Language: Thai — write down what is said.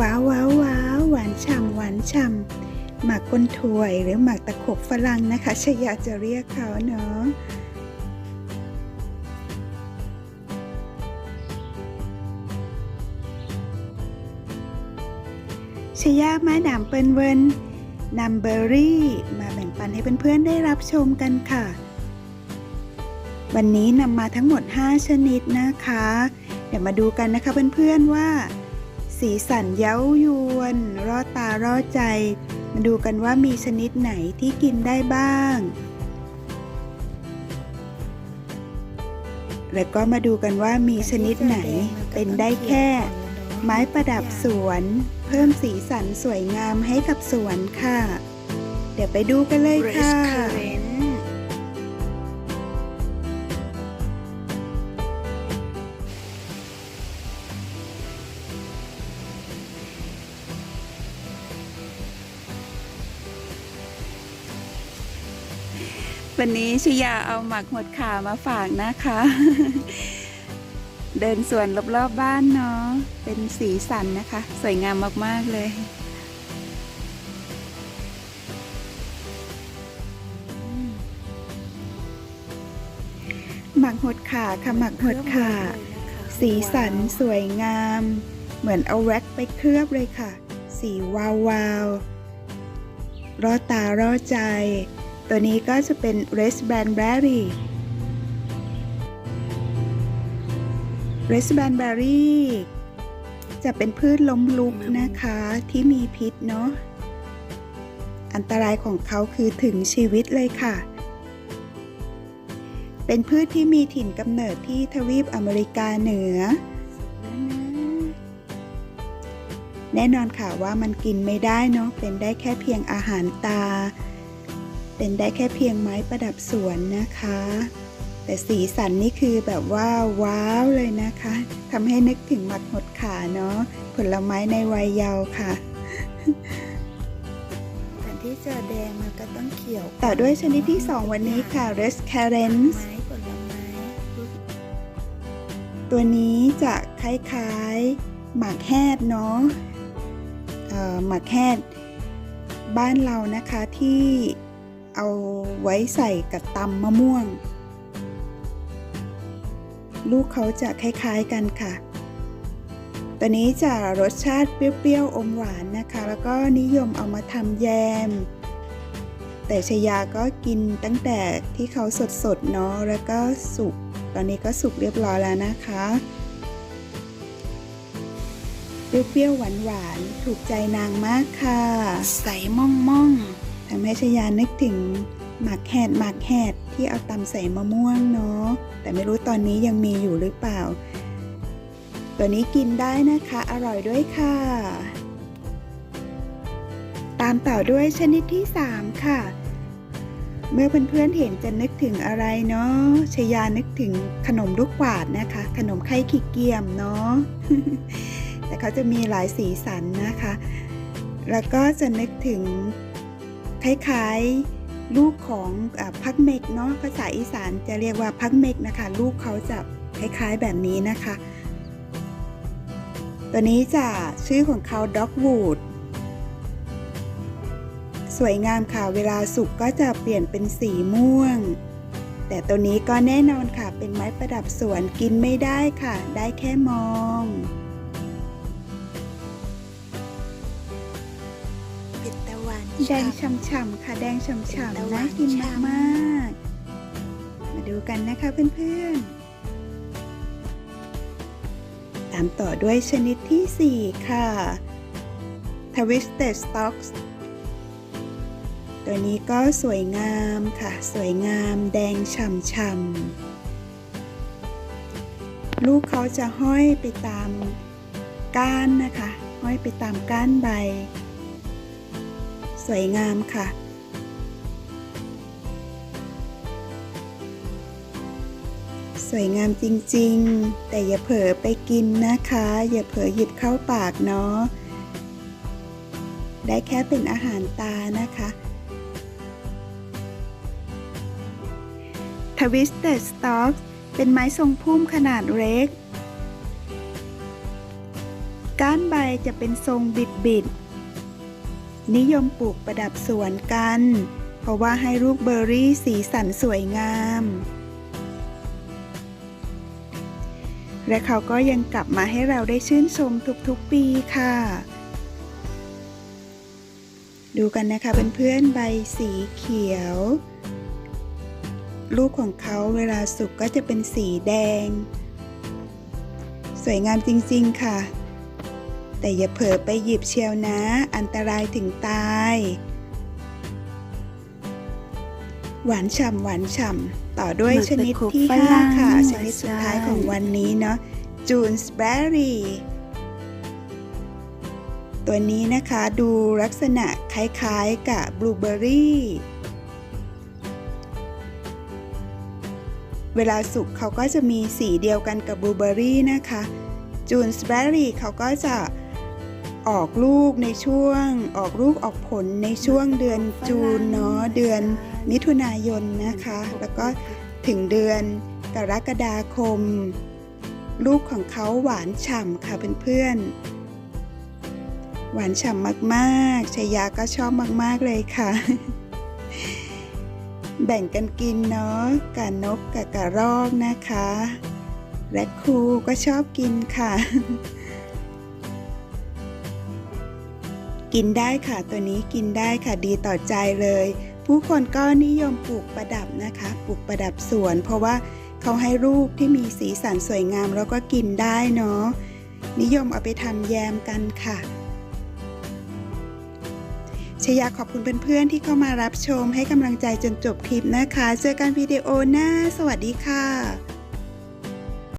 ว้าวว้าวว้าวหวานฉ่ำหวานฉ่ำหมากก้นถวยหรือหมากตะขบฝรั่งนะคะชยาจะเรียกเขาเนาะชยามาดามเปิลเวินนำเบอร์รี่ มาแบ่งปันให้เพื่อนๆได้รับชมกันค่ะ วันนี้นำมาทั้งหมด 5 ชนิดนะคะ เดี๋ยวมาดูกันนะคะเพื่อนๆว่า สีสันเย้ายวนรอดตารอดใจ มาดูกันว่ามีชนิดไหนที่กินได้บ้าง แล้วก็มาดูกันว่ามีชนิดไหนเป็นได้แค่ ไม้ประดับสวน เพิ่มสีสันสวยงามให้กับสวนค่ะ เดี๋ยวไปดูกันเลยค่ะ วันนี้ชิยาเอาหมักหมดขามาฝากนะคะ เดินสวนรอบๆบบ้านเนาะ เป็นสีสันนะคะ สวยงามมากๆเลยหมักหดขาค่ะหมักหดขาสีสันสวยงาม เหมือนเอาแว็กไปเคลือบเลยค่ะ สีวาววาวๆรอดตารอดใจ ตัวนี้ก็จะเป็น r e s b a n b e r r y r e s b a n b e r r y จะเป็นพืชล้มลุกนะคะที่มีพิษเนาะ อันตรายของเขาคือถึงชีวิตเลยค่ะ เป็นพืชที่มีถิ่นกำเนิดที่ทวีปอเมริกาเหนือ แน่นอนค่ะว่ามันกินไม่ได้เนาะ เป็นได้แค่เพียงอาหารตา เป็นได้แค่เพียงไม้ประดับสวนนะคะ แต่สีสันนี่คือแบบว่าว้าวเลยนะคะทำให้นึกถึงหมักหดขาเนาะผลไม้ในวัยเยาว์ค่ะแทนที่จะแดงมันก็ต้องเขียว ต่อด้วยชนิดที่ 2 วันนี้ค่ะ Red c a r e n s ไม้ผลไม้ตัวนี้จะคล้ายๆ หมากแฮดเนาะเอ่อหมากแฮดบ้านเรานะคะที่ เอาไว้ใส่กับตำมะม่วง ลูกเขาจะคล้ายๆกันค่ะ ตัวนี้จะรสชาติเปรี้ยวๆอมหวานนะคะ แล้วก็นิยมเอามาทำแยม แต่ชยาก็กินตั้งแต่ที่เขาสดๆเนาะแล้วก็สุก ตอนนี้ก็สุกเรียบร้อยแล้วนะคะเปรี้ยวๆหวานๆ ถูกใจนางมากค่ะ ใสม่องม่องๆ ทำให้ชยานึกถึงหมากแหดหมากแหดที่เอาตำใส่มะม่วงเนาะแต่ไม่รู้ตอนนี้ยังมีอยู่หรือเปล่า ตัวนี้กินได้นะคะ อร่อยด้วยค่ะ ตามต่อด้วยชนิดที่ 3 ค่ะ เมื่อเพื่อนๆเห็นจะนึกถึงอะไรเนาะชยานึกถึงขนมลูกกวาดนะคะ ขนมไข่ขี้เกียมเนาะแต่เขาจะมีหลายสีสันนะคะ แล้วก็จะนึกถึง คล้ายๆลูกของอพักเมกเนาะภาษาอีสานจะเรียกว่าพักเมกนะคะ ลูกเขาจะคล้ายๆแบบนี้นะคะ ตัวนี้จะชื่อของเขาด็อกวูดสวยงามค่ะ เวลาสุกก็จะเปลี่ยนเป็นสีม่วง แต่ตัวนี้ก็แน่นอนค่ะ เป็นไม้ประดับสวนกินไม่ได้ค่ะ ได้แค่มอง แดงช่ำๆค่ะ แดงช่ำๆน่ากินมากๆ มาดูกันนะคะเพื่อนๆ ตามต่อด้วยชนิดที่ 4 ค่ะ Twisted Stalks ตัวนี้ก็สวยงามค่ะ สวยงามแดงฉ่ำๆ ลูกเขาจะห้อยไปตามก้านนะคะ ห้อยไปตามก้านใบ สวยงามค่ะ สวยงามจริงๆ แต่อย่าเผลอไปกินนะคะ อย่าเผลอหยิบเข้าปากเนาะ ได้แค่เป็นอาหารตานะคะ Twisted Stalk เป็นไม้ทรงพุ่มขนาดเล็ก ก้านใบจะเป็นทรงบิดบิดๆ นิยมปลูกประดับสวนกัน เพราะว่าให้ลูกเบอร์รี่สีสันสวยงาม และเขาก็ยังกลับมาให้เราได้ชื่นชมทุกๆปีค่ะ ดูกันนะคะเพื่อนๆใบสีเขียว ลูกของเขาเวลาสุกก็จะเป็นสีแดง สวยงามจริงๆค่ะ แต่อย่าเผลอไปหยิบเชียวนะ อันตรายถึงตาย หวานฉ่ำหวานฉ่ำต่อด้วยชนิดที่ 5 ค่ะ ชนิดสุดท้ายของวันนี้เนาะจูนสเบอรี่ตัวนี้นะคะดูลักษณะคล้ายๆกับบลูเบอร์รี่เวลาสุกเขาก็จะมีสีเดียวกันกับบลูเบอร์รี่นะคะ จูนสเบอรี่เขาก็จะ ออกลูกในช่วง ออกลูกออกผลในช่วงเดือนจูนเนาะเดือนมิถุนายนนะคะ แล้วก็ถึงเดือนกรกฎาคม ลูกของเขาหวานฉ่ำค่ะเพื่อนๆ หวานฉ่ำมากๆชายาก็ชอบมากๆเลยค่ะ แบ่งกันกินเนาะกับนกกับกระรอกนะคะ และครูก็ชอบกินค่ะ กินได้ค่ะตัวนี้กินได้ค่ะดีต่อใจเลย ผู้คนก็นิยมปลูกประดับนะคะปลูกประดับสวน เพราะว่าเขาให้รูปที่มีสีสันสวยงามแล้วก็กินได้เนาะนิยมเอาไปทำแยมกันค่ะชยาขอบคุณเพื่อนๆที่เข้ามารับชมให้กำลังใจจนจบคลิปนะคะ เจอกันวิดีโอหน้า สวัสดีค่ะ